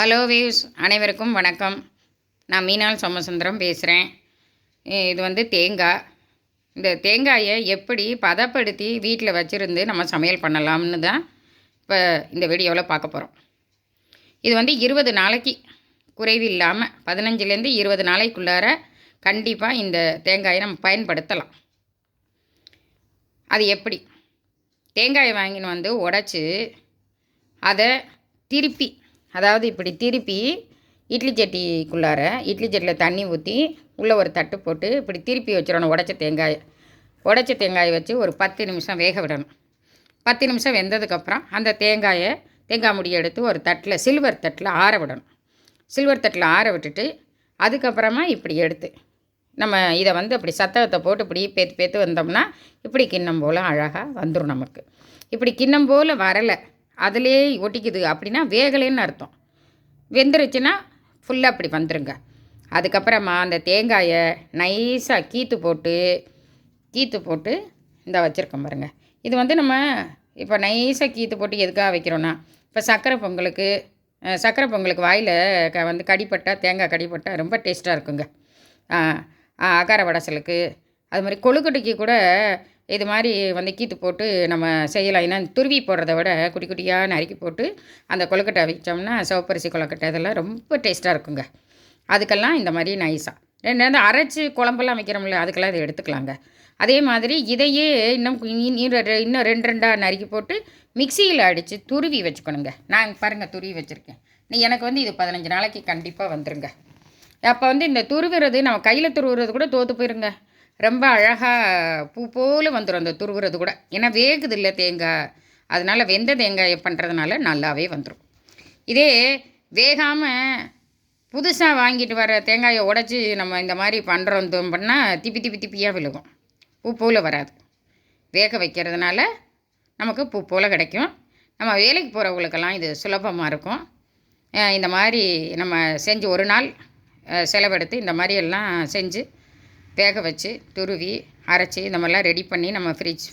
Hello views அனைவருக்கும் வணக்கம். நான் மீனால் சோமசுந்தரம் பேசுகிறேன் இது வந்து தேங்காய். இந்த தேங்காயை எப்படி பதப்படுத்தி வீட்டில் வச்சுருந்து நம்ம சமையல் பண்ணலாம்னு தான் இப்போ இந்த வீடியோவில் பார்க்க போகிறோம் இது வந்து இருபது நாளைக்கு குறைவு இல்லாமல் பதினஞ்சுலேருந்து இருபது நாளைக்குள்ளார கண்டிப்பாக இந்த தேங்காயை நம்ம பயன்படுத்தலாம். அது எப்படி? தேங்காயை வாங்கின்னு வந்து உடச்சி அதை திருப்பி அதாவது இப்படி திருப்பி இட்லி சட்டிக்குள்ளார இட்லி சட்டியில் தண்ணி ஊற்றி உள்ளே ஒரு தட்டு போட்டு இப்படி திருப்பி வச்சிடணும் உடச்ச தேங்காயை. உடச்ச தேங்காயை வச்சு ஒரு பத்து நிமிஷம் வேக விடணும். பத்து நிமிஷம் வெந்ததுக்கப்புறம் அந்த தேங்காயை தேங்காய் முடியை எடுத்து ஒரு தட்டில் சில்வர் தட்டில் ஆற விடணும். சில்வர் தட்டில் ஆற விட்டுட்டு அதுக்கப்புறமா இப்படி எடுத்து நம்ம இதை வந்து அப்படி சத்தகத்தை போட்டு இப்படி பேத்து பேத்து வந்தோம்னா இப்படி கிண்ணம் போல் அழகாக வந்துடும் நமக்கு. இப்படி கிண்ணம் போல் வரலை. அதிலே ஒட்டிக்குது அப்படின்னா வேகலைன்னு அர்த்தம். வெந்துருச்சுன்னா ஃபுல்லாக அப்படி வந்துருங்க. அதுக்கப்புறமா அந்த தேங்காயை நைஸாக கீத்து போட்டு கீத்து போட்டு இந்த வச்சுருக்கோம் பாருங்கள் இது வந்து நம்ம இப்போ நைஸாக கீத்து போட்டு எதுக்காக வைக்கிறோன்னா இப்போ சர்க்கரை பொங்கலுக்கு சக்கரை சர்க்கரை பொங்கலுக்கு வாயில் க வந்து கடிப்பட்டா தேங்காய் கடிப்பட்டா ரொம்ப டேஸ்ட்டாக இருக்குங்க. அகார வடசலுக்கு அது மாதிரி கொழுக்கட்டைக்கு கூட இது மாதிரி வந்து கீத்து போட்டு நம்ம செய்யலாம். ஏன்னா துருவி போடுறத விட குட்டி குட்டியாக நறுக்கி போட்டு அந்த கொழுக்கட்டை வச்சோம்னா சிவப்பரிசி கொழுக்கட்டை இதெல்லாம் ரொம்ப டேஸ்ட்டாக இருக்குங்க. அதுக்கெல்லாம் இந்த மாதிரி நைஸாக ரெண்டு வந்து அரைச்சி குழம்பெல்லாம் வைக்கிறோம்ல அதுக்கெல்லாம் இதை எடுத்துக்கலாங்க. அதே மாதிரி இதையே இன்னும் இன்னும் ரெ- இன்னும் ரெண்டு ரெண்டாக நறுக்கி போட்டு மிக்சியில் அடித்து துருவி வச்சுக்கணுங்க. நான் பாருங்கள் துருவி வச்சுருக்கேன். நீ எனக்கு வந்து இது பதினஞ்சு நாளைக்கு கண்டிப்பாக வந்துருங்க. அப்போ வந்து இந்த துருவுறது நம்ம கையில் துருவுறது கூட தோற்று போயிருங்க. ரொம்ப அழகாக பூ போல் வந்துடும் அந்த துருவுறது கூட. ஏன்னா வேகுது இல்லை தேங்காய் அதனால் வெந்த தேங்காய் பண்ணுறதுனால நல்லாவே வந்துடும் இதே வேகாமல் புதுசாக வாங்கிட்டு வர தேங்காயை உடச்சி நம்ம இந்த மாதிரி பண்ணுறோம் பண்ணால் திப்பி திப்பி திப்பியாக விழுகும். பூ போல் வராது. வேக வைக்கிறதுனால நமக்கு பூ போல் கிடைக்கும். நம்ம வேலைக்கு போகிறவங்களுக்கெல்லாம் இது சுலபமாக இருக்கும். இந்த மாதிரி நம்ம செஞ்சு ஒரு நாள் செலவெடுத்து இந்த மாதிரி எல்லாம் செஞ்சு வேக வச்சு துருவி அரைச்சி இந்த மாதிரிலாம் ரெடி பண்ணி நம்ம ஃப்ரிட்ஜ்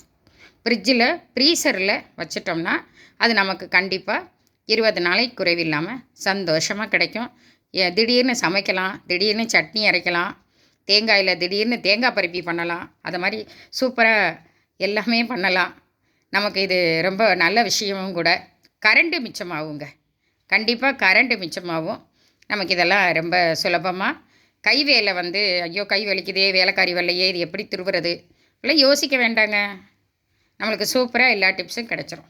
ஃப்ரிட்ஜில் ஃப்ரீசரில் வச்சிட்டோம்னா அது நமக்கு கண்டிப்பாக இருபது நாளைக்கு குறைவில்லாமல் சந்தோஷமாக கிடைக்கும். ஏ- திடீர்னு சமைக்கலாம் திடீர்னு சட்னி அரைக்கலாம் தேங்காயில் திடீர்னு தேங்காய் பருப்பி பண்ணலாம் அது மாதிரி சூப்பராக எல்லாமே பண்ணலாம். நமக்கு இது ரொம்ப நல்ல விஷயமும் கூட. கரண்ட்டு மிச்சமாகுங்க. கண்டிப்பாக கரண்ட்டு மிச்சமாகும். நமக்கு இதெல்லாம் ரொம்ப சுலபமாக கை வேலை வந்து ஐயோ கை வலிக்குதே வேலைக்காரி வரலையே இது எப்படி திருவுறது? எல்லாம் யோசிக்க வேண்டாங்க. நம்மளுக்கு சூப்பராக எல்லா டிப்ஸும் கிடச்சிரும்.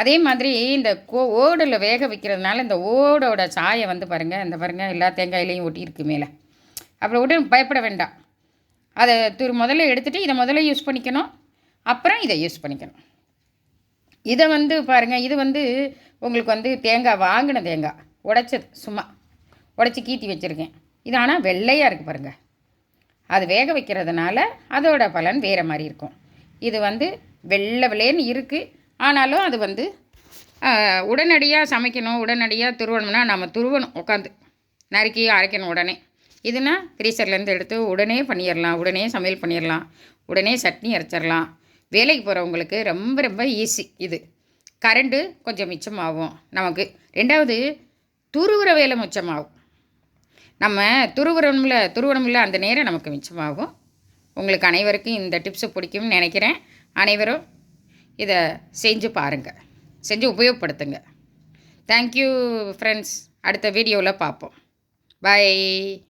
அதே மாதிரி இந்த கோ ஓடில் வேக வைக்கிறதுனால இந்த ஓடோட சாயை வந்து பாருங்கள் இந்த பாருங்கள் எல்லா தேங்காயிலையும் ஒட்டியிருக்கு மேலே. அப்புறம் விட்டு பயப்பட வேண்டாம். அதை திரு முதல்ல எடுத்துகிட்டு இதை முதல்ல யூஸ் பண்ணிக்கணும். அப்புறம் இதை யூஸ் பண்ணிக்கணும். இதை வந்து பாருங்கள் இது வந்து உங்களுக்கு வந்து தேங்காய் வாங்கின தேங்காய் உடைச்சது சும்மா. உடச்சி கீத்தி வச்சுருக்கேன். இது ஆனால் வெள்ளையாக இருக்குது பாருங்கள் அது வேக வைக்கிறதுனால அதோட பலன் வேறு மாதிரி இருக்கும். இது வந்து வெள்ளை வெள்ளேன்னு இருக்குது ஆனாலும் அது வந்து உடனடியாக சமைக்கணும் உடனடியாக துருவணும்னா நம்ம துருவணும் உட்காந்து நறுக்கி அரைக்கணும் உடனே. இதுனா ஃப்ரீசர்லேருந்து எடுத்து உடனே பண்ணிடலாம் உடனே சமையல் பண்ணிடலாம் உடனே சட்னி அரைச்சிடலாம் வேலைக்கு போகிறவங்களுக்கு ரொம்ப ரொம்ப ஈஸி இது. கரண்ட்டு கொஞ்சம் மிச்சமாகும் நமக்கு. ரெண்டாவது துருவுற வேலை மிச்சமாகும். நம்ம துருவுறோம்ல துருவணும்ல அந்த நேரம் நமக்கு மிச்சமாகும். உங்களுக்கு அனைவருக்கும் இந்த டிப்ஸை பிடிக்கும்னு நினைக்கிறேன். அனைவரும் இதை செஞ்சு பாருங்கள் செஞ்சு உபயோகப்படுத்துங்க. தேங்க்யூ ஃப்ரெண்ட்ஸ் அடுத்த வீடியோவில் பார்ப்போம். பை